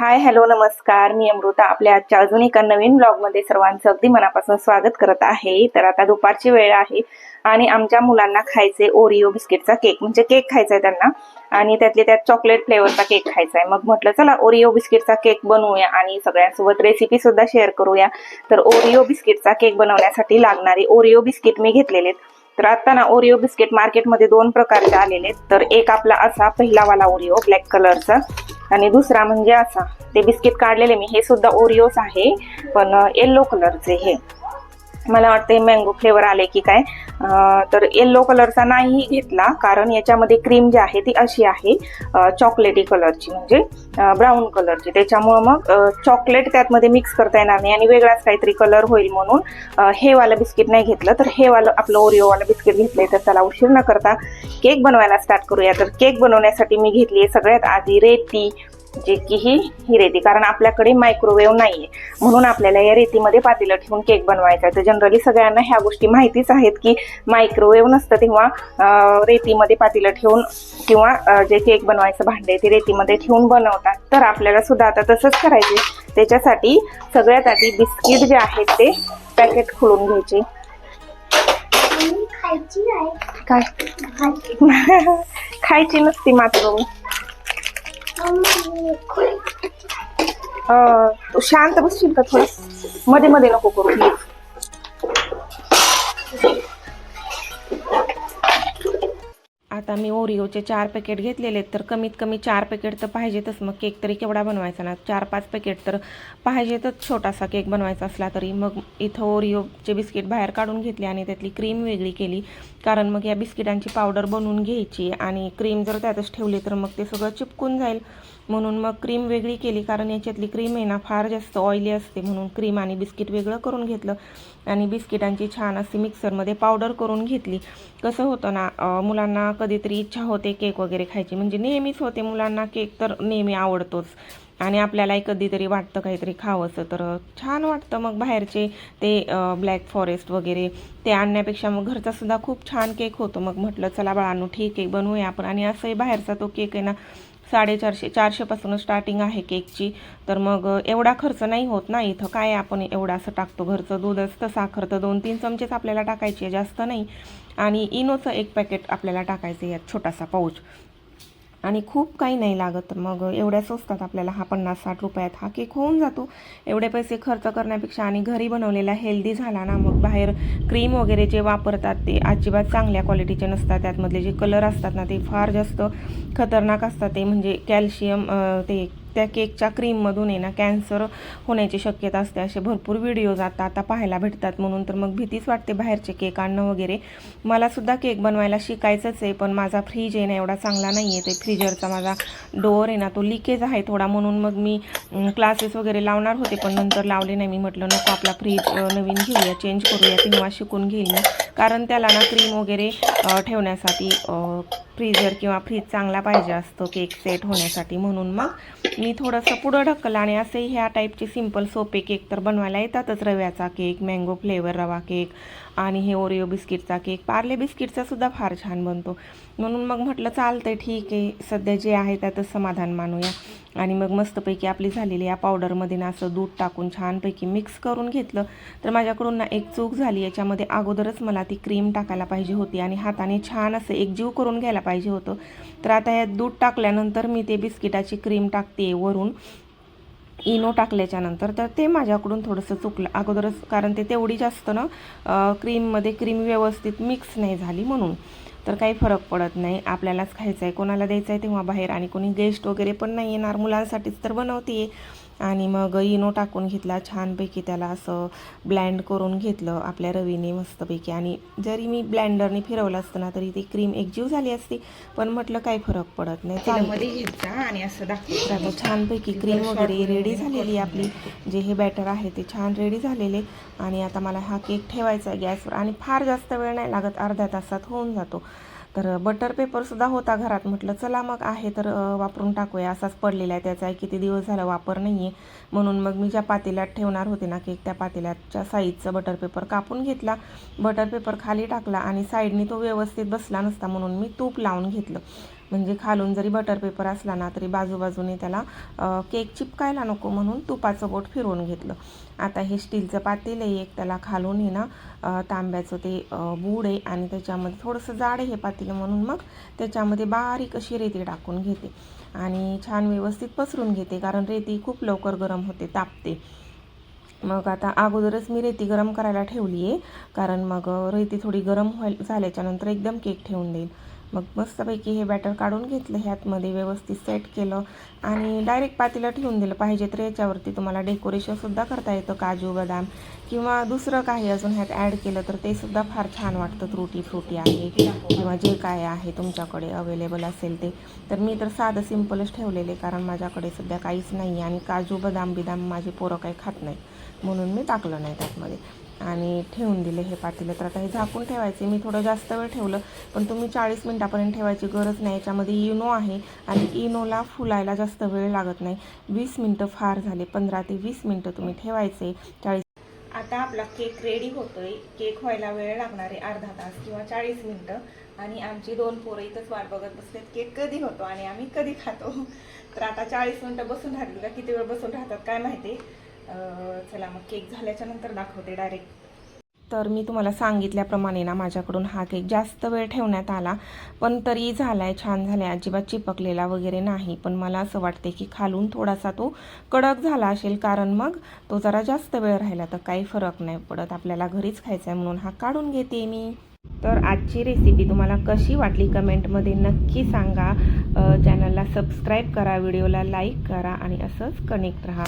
Hi hello नमस्कार. मी अमृता. आपल्या आजच्या अजून एका नवीन ब्लॉगमध्ये सर्वांचं अगदी मनापासून स्वागत करत आहे. तर आता दुपारची वेळ आहे आणि आमच्या मुलांना खायचे ओरिओ बिस्किटचा केक म्हणजे केक खायचा आहे त्यांना आणि त्यातले त्यात चॉकलेट फ्लेवरचा केक खायचा आहे मग म्हटलं चला ओरिओ बिस्किटचा केक बनवूया आणि सगळ्यांसोबत रेसिपी सुद्धा शेअर करूया. तर ओरिओ बिस्किटचा केक बनवण्यासाठी लागणारे ओरिओ बिस्किट मी घेतलेले आहेत. तर आता ना ओरिओ बिस्किट मार्केटमध्ये दोन प्रकारचे आलेले आहेत. तर एक आपला असा पहिला वाला ओरिओ ब्लॅक कलरचा आणि दुसरा म्हणजे असा ते बिस्किट काढलेले मी हे सुद्धा ओरिओच आहे पण येल्लो कलरचे हे. मला वाटते मँगो फ्लेवर आले की काय. तर येल्लो कलरचा नाही घेतला कारण याच्यामध्ये क्रीम जी आहे ती अशी आहे चॉकलेटी कलरची म्हणजे ब्राऊन कलरची त्याच्यामुळं मग चॉकलेट त्यातमध्ये मिक्स करता येणार नाही आणि वेगळाच काहीतरी कलर होईल म्हणून हे वालं बिस्किट नाही घेतलं. तर हे वालं आपलं ओरिओवालं बिस्किट घेतलंय तर त्याला उशीर न करता केक बनवायला स्टार्ट करूया. तर केक बनवण्यासाठी मी घेतली आहे सगळ्यात आधी रेती जे की ही ही रेती कारण आपल्याकडे मायक्रोवेव्ह नाहीये. म्हणून आपल्याला या रेतीमध्ये पातेलं ठेवून केक बनवायचा आहे. तर जनरली सगळ्यांना ह्या गोष्टी माहितीच आहेत की मायक्रोवेव्ह नसतं तेव्हा रेतीमध्ये पातेलं ठेवून किंवा जे केक बनवायचं भांडे ते रेतीमध्ये ठेवून बनवतात. तर आपल्याला सुद्धा आता तसंच करायचे त्याच्यासाठी सगळ्यात आधी बिस्किट जे आहेत ते पॅकेट खोलून घ्यायचे. खायची काय? नसती. अं, तू शांत बसशील का थोडसमध्ये मध्ये नको करू. आता मी ओरिओचे चार पॅकेट घेतलेले आहेत तर कमीत कमी चार पॅकेट तर पाहिजेतच. मग केक तरी केवढा बनवायचा ना? चार पाच पॅकेट तर पाहिजेतच. छोटासा केक बनवायचा असला तरी. मग इथं ओरिओचे बिस्किट बाहेर काढून घेतले आणि त्यातली क्रीम वेगळी केली. कारण मग या बिस्किटांची पावडर बनवून घ्यायची आणि क्रीम जर त्यातच ठेवली तर मग ते सगळं चिपकून जाईल. म्हणून मग क्रीम वेगळी केली कारण याच्यातली क्रीम आहे ना फार जास्त ऑइली असते. म्हणून क्रीम आणि बिस्किट वेगळं करून घेतलं. आणि बिस्किटांची छान अशी मिक्सरमध्ये पावडर करून घेतली. कसं होतं ना मुलांना कधीतरी इच्छा होते केक वगैरे खायची. म्हणजे नेहमीच होते मुलांना केक तर नेहमी आवडतोच. आणि आपल्यालाही कधीतरी वाटतं काहीतरी खावंसं. तर छान वाटतं मग बाहेरचे ते ब्लॅक फॉरेस्ट वगैरे ते आणण्यापेक्षा मग घरचासुद्धा खूप छान केक होतो. मग म्हटलं चला बाळांनो ठीक आहे बनवूया आपण. आणि असंही बाहेरचा तो केक आहे ना साडेचारशे चारशेपासून स्टार्टिंग आहे केकची. तर मग एवढा खर्च नाही होत ना इथं. काय आपण एवढा असं टाकतो? घरचं दूध असतं साखर तर दोन तीन चमचेच आपल्याला टाकायची आहे जास्त नाही. आणि इनोचं एक पॅकेट आपल्याला टाकायचं आहे यात छोटासा पाऊच. आणि खूप काही नाही लागत. मग एवढ्या स्वस्तात आपल्याला हा पन्नास साठ रुपयात हा केक होऊन जातो. एवढे पैसे खर्च करण्यापेक्षा आणि घरी बनवलेला हेल्दी झाला ना मग बाहेर क्रीम वगैरे जे वापरतात ते अजिबात चांगल्या क्वालिटीचे नसतात. त्यातमधले जे कलर असतात ना ते फार जास्त खतरनाक असतात. ते म्हणजे कॅल्शियम ते त्या केकच्या क्रीममधून आहे ना कॅन्सर होण्याची शक्यता असते. असे भरपूर व्हिडिओज आता आता पाहायला भेटतात म्हणून तर मग भीतीच वाटते बाहेरचे केक आणणं वगैरे. मला सुद्धा केक बनवायला शिकायचंच आहे पण माझा फ्रीज आहे ना एवढा चांगला नाही आहे ते फ्रीजरचा माझा डोअर आहे ना तो लिकेज आहे थोडा म्हणून मग मी क्लासेस वगैरे लावणार होते पण नंतर लावले नाही. मी म्हटलं नको आपला फ्रीज नवीन घेऊया चेंज करूया किंवा शिकून घेईल कारण त्याला ना क्रीम वगैरे ठेवण्यासाठी फ्रीजर किंवा फ्रीज चांगला पाहिजे असतो केक सेट होण्यासाठी. म्हणून मग मी थोडंसं पुढं ढकललं आणि असे ह्या टाईपचे सिंपल सोपे केक तर बनवायला येतातच. रव्याचा केक मँगो फ्लेवर रवा केक आणि हे ओरिओ बिस्किटचा केक पार्ले बिस्किटचा सुद्धा फार छान बनतो. म्हणून मग म्हटलं चालतंय ठीक आहे. सध्या जे आहे त्यातच समाधान मानूया. आणि मग मस्तपैकी आपली झालेली या पावडरमध्ये ना असं दूध टाकून छानपैकी मिक्स करून घेतलं. तर माझ्याकडून ना एक चूक झाली. याच्यामध्ये अगोदरच मला ती क्रीम टाकायला पाहिजे होती आणि हाताने छान असं एकजीव करून घ्यायला पाहिजे होतं. तर आता यात दूध टाकल्यानंतर मी ते बिस्किटाची क्रीम टाकते वरून. इनो टाकल्याच्यानंतर तर ते माझ्याकडून थोडंसं चुकलं. अगोदरच कारण ते तेवढी जास्त ना क्रीममध्ये क्रीम व्यवस्थित मिक्स नाही झाली म्हणून. तर काही फरक पडत नाही. आपल्यालाच खायचं आहे कोणाला द्यायचं आहे तेव्हा बाहेर आणि कोणी गेस्ट वगैरे पण नाही येणार. मुलांसाठीच तर बनवते आणि मग इनो टाकून घेतला छानपैकी त्याला असं ब्लँड करून घेतलं आपल्या रवीने मस्तपैकी. आणि जरी मी ब्लँडरने फिरवलं असतं ना तरी ती क्रीम एकजीव झाली असती पण म्हटलं काही फरक पडत नाही. चालतं. मध्ये घेत जा आणि असं तर दाखवत आता छानपैकी क्रीम वगैरे रेडी झालेली आपली. जे हे बॅटर आहे ते छान रेडी झालेले. आणि आता मला हा केक ठेवायचा आहे गॅसवर. आणि फार जास्त वेळ नाही लागत अर्ध्या तासात होऊन जातो. तर बटर पेपरसुद्धा होता घरात. म्हटलं चला मग आहे तर वापरून टाकूया. असाच पडलेला आहे त्याचा. किती दिवस झाला वापर नाही आहे म्हणून मग मी ज्या पातेल्यात ठेवणार होते ना केक त्या पातेल्याच्या साईजचा बटर पेपर कापून घेतला. बटर पेपर खाली टाकला आणि साईडनी तो व्यवस्थित बसला नसता म्हणून मी तूप लावून घेतलं. म्हणजे खालून जरी बटर पेपर असला ना तरी बाजूबाजूने त्याला केक चिपकायला नको म्हणून तुपाचं बोट फिरवून घेतलं. आता हे स्टीलचं पातेल आहे एक त्याला खालून आहे ना तांब्याचं ते बूड आहे आणि त्याच्यामध्ये थोडंसं जाड आहे हे पातेलं म्हणून मग त्याच्यामध्ये बारीक अशी रेती टाकून घेते. आणि छान व्यवस्थित पसरून घेते कारण रेती खूप लवकर गरम होते तापते. मग आता अगोदरच मी रेती गरम करायला ठेवली आहे कारण मग रेती थोडी गरम व्हाय झाल्याच्यानंतर एकदम केक ठेवून देईल. मग मस्तपैकी हे बॅटर काढून घेतलं ह्यातमध्ये व्यवस्थित सेट केलं आणि डायरेक्ट पातीला ठेवून दिलं पाहिजे. तर याच्यावरती तुम्हाला डेकोरेशनसुद्धा करता येतं काजू बदाम किंवा दुसरं काही अजून ह्यात ॲड केलं तर ते सुद्धा फार छान वाटतं. त्रुटी फ्रुटी आहे किंवा जे काय आहे तुमच्याकडे अवेलेबल असेल ते. तर मी तर साधं सिम्पलच ठेवलेले कारण माझ्याकडे सध्या काहीच नाही आहे आणि काजू बदाम बिदाम माझे पोरं काही खात नाही म्हणून मी टाकलं नाही त्यातमध्ये. आणि ठेवून दिले हे पातेलं. तर आता हे झाकून ठेवायचे. मी थोडं जास्त वेळ ठेवलं पण तुम्ही चाळीस मिनटापर्यंत ठेवायची गरज नाही. याच्यामध्ये इनो आहे आणि इनोला फुलायला जास्त वेळ लागत नाही. वीस मिनटं फार झाले. पंधरा ते वीस मिनटं तुम्ही ठेवायचे. चाळीस आता आपला केक रेडी होतोय. केक व्हायला वेळ लागणार आहे अर्धा तास किंवा चाळीस मिनटं. आणि आमची दोन पोरं इथंच वाट बघत बसलेत. केक कधी होतो आणि आम्ही कधी खातो? तर आता चाळीस मिनटं बसून राहिली का किती वेळ बसून राहतात काय माहिती? चला मग केक झाल्याच्यानंतर दाखवते डायरेक्ट तर मी तुम्हाला सांगितल्याप्रमाणे ना माझ्याकडून हा केक जास्त वेळ ठेवण्यात आला. पण तरी झालाय छान झालाय अजिबात चिपकलेला वगैरे नाही. पण मला असं वाटते की खालून थोडासा तो कडक झाला असेल कारण मग तो जरा जास्त वेळ राहिला. तर काही फरक नाही पडत. आपल्याला घरीच खायचा आहे म्हणून हा काढून घेते मी. तर आजची रेसिपी तुम्हाला कशी वाटली कमेंटमध्ये नक्की सांगा. चॅनलला सबस्क्राईब करा व्हिडिओला लाईक करा आणि असंच कनेक्ट राहा.